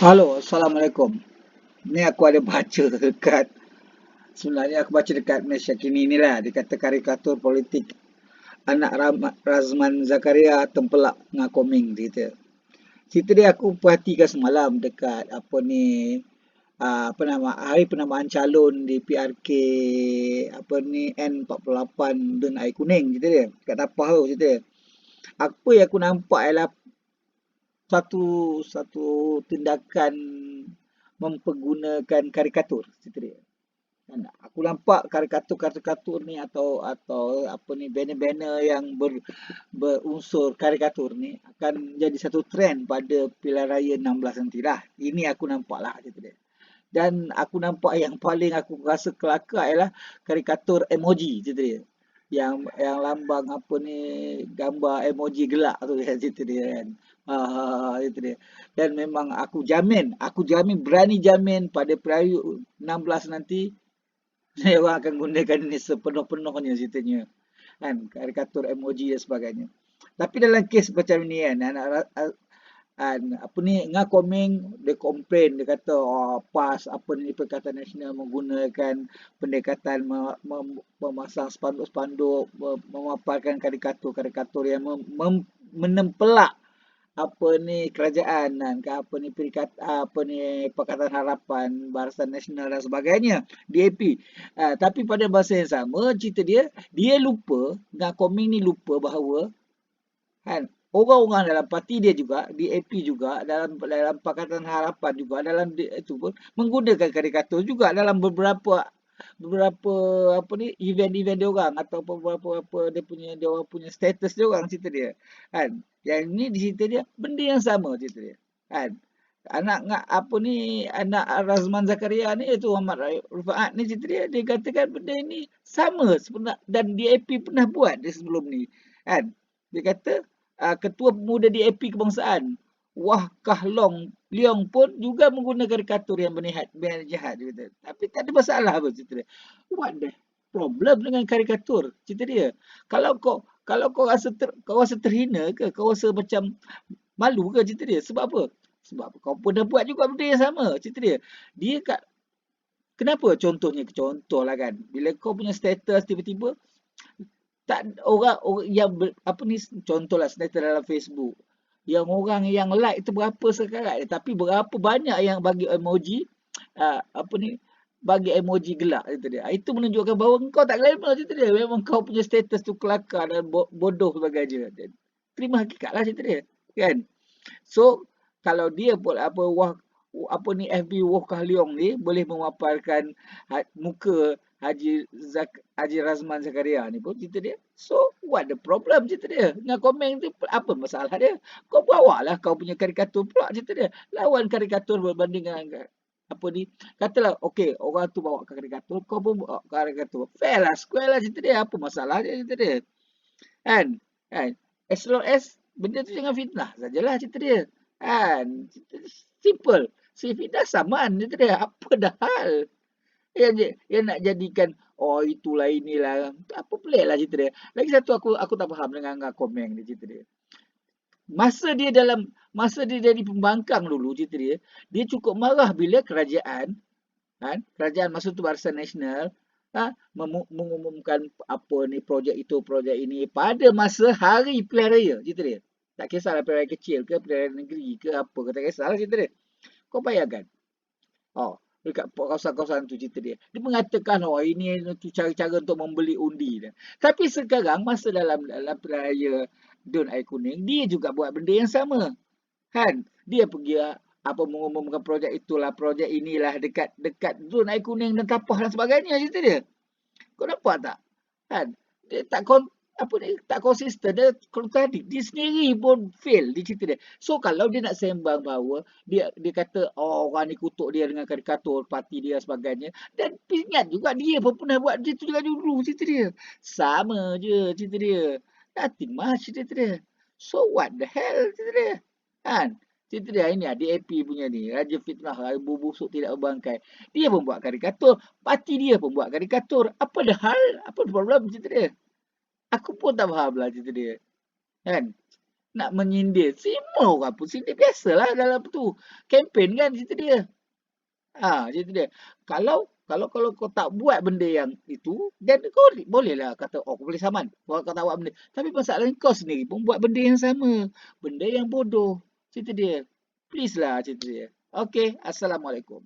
Halo, Assalamualaikum. Ni aku ada baca dekat sebenarnya aku baca dekat Malaysia kini ni lah dia kata karikatur politik anak Razman Zakaria tempelak dengan koming dia kata. Cerita dia aku perhatikan semalam dekat apa ni uh, apa nama hari penamaan calon di PRK apa ni N48 Dun Air Kuning cerita dia kat tapah tu cerita dia. Apa yang aku nampak ialah satu satu tindakan mempergunakan karikatur cerita dia. Aku nampak karikatur-karikatur ni atau atau apa ni banner-banner yang ber, berunsur karikatur ni akan jadi satu trend pada pilihan raya 16 nanti lah. Ini aku nampak lah cerita dia. Dan aku nampak yang paling aku rasa kelakar ialah karikatur emoji cerita dia. Yang yang lambang apa ni gambar emoji gelak tu kan cerita dia kan. Ha, ha, ha, itu dia. Dan memang aku jamin, aku jamin berani jamin pada perayu 16 nanti saya orang akan gunakan ini sepenuh-penuhnya ceritanya. Kan, karikatur emoji dan sebagainya. Tapi dalam kes macam ni kan, kan, apa ni, ngah komeng, dia komplain, dia kata, oh, PAS, apa ni, Perikatan Nasional menggunakan pendekatan memasang spanduk-spanduk, memaparkan karikatur-karikatur yang mem, mem, menempelak apa ni kerajaan dan apa ni perikat apa ni Pakatan Harapan Barisan Nasional dan sebagainya DAP uh, tapi pada masa yang sama cerita dia dia lupa dengan koming ni lupa bahawa kan orang-orang dalam parti dia juga DAP juga dalam dalam Pakatan Harapan juga dalam itu pun menggunakan karikatur juga dalam beberapa beberapa apa ni event-event dia orang atau beberapa apa dia punya dia orang punya status dia orang cerita dia kan. Yang ni di cerita dia benda yang sama cerita dia kan. Anak ngak apa ni anak Razman Zakaria ni iaitu Muhammad Rufaat ni cerita dia dia katakan benda ni sama sebenarnya dan DAP pernah buat dia sebelum ni kan. Dia kata uh, ketua pemuda DAP kebangsaan Wah Kahlong Leong pun juga menggunakan karikatur yang bernihat bernihat jahat dia Tapi tak ada masalah apa cerita dia. What the problem dengan karikatur cerita dia. Kalau kau kalau kau rasa ter, kau rasa terhina ke kau rasa macam malu ke cerita dia sebab apa? Sebab kau pun dah buat juga benda yang sama cerita dia. Dia kat Kenapa contohnya contohlah kan bila kau punya status tiba-tiba tak orang, orang yang apa ni contohlah status dalam Facebook. Yang orang yang like tu berapa sekarang tapi berapa banyak yang bagi emoji uh, apa ni bagi emoji gelak itu dia. Itu menunjukkan bahawa kau tak glamour cerita dia. Memang kau punya status tu kelakar dan bodoh sebagainya terima hakikat lah cerita dia kan? So kalau dia pun apa wah apa ni FB Wah Kah Leong ni boleh memaparkan muka Haji Zak Haji Razman Zakaria ni pun cerita dia. So what the problem cerita dia. Dengan komen tu apa masalah dia? Kau bawa lah kau punya karikatur pula cerita dia. Lawan karikatur berbanding dengan apa ni. Katalah okey orang tu bawa karikatur kau pun bawa karikatur. Fair lah square lah cerita dia. Apa masalah dia cerita dia. Kan? Kan? As long as benda tu jangan fitnah sajalah cerita dia. Kan? Simple. Si fitnah saman cerita dia. Apa dah hal? Yang, yang nak jadikan oh itulah inilah. Apa pelik lah cerita dia. Lagi satu aku aku tak faham dengan dengan komen dia cerita dia. Masa dia dalam masa dia jadi pembangkang dulu cerita dia dia cukup marah bila kerajaan kan kerajaan masa tu Barisan Nasional ha, mengumumkan apa ni projek itu projek ini pada masa hari pilihan raya cerita dia. Tak kisahlah pilihan kecil ke pilihan negeri ke apa ke tak kisahlah cerita dia. Kau bayangkan. Oh dekat kawasan-kawasan tu cerita dia. Dia mengatakan oh ini tu cara-cara untuk membeli undi dia. Tapi sekarang masa dalam dalam peraya Dun Air Kuning dia juga buat benda yang sama. Kan? Dia pergi apa mengumumkan projek itulah projek inilah dekat dekat Dun Air Kuning dan Tapah dan sebagainya cerita dia. Kau nampak tak? Kan? Dia tak apa ni tak konsisten dia. Kontradik dia sendiri pun fail di cerita dia. So kalau dia nak sembang bahawa dia dia kata oh orang ni kutuk dia dengan karikatur parti dia sebagainya. Dan ingat juga dia pun pernah buat dia tu juga dulu cerita dia. Sama je cerita dia. Nothing much cerita dia. So what the hell cerita dia? Kan? Cerita dia ini DAP punya ni Raja Fitnah Ibu Busuk tidak berbangkai. Dia pun buat karikatur. Parti dia pun buat karikatur. Apa dah hal apa problem cerita dia Aku pun tak faham lah cerita dia. Kan? nak menyindir. Semua orang pun sindir. Biasalah dalam tu. Kempen kan cerita dia. Ha, cerita dia. Kalau kalau kalau kau tak buat benda yang itu, dan kau bolehlah kata, oh kau boleh saman. Kau, kau tak buat benda. Tapi masalahnya kau sendiri pun buat benda yang sama. Benda yang bodoh. Cerita dia. Please lah cerita dia. Okay. Assalamualaikum.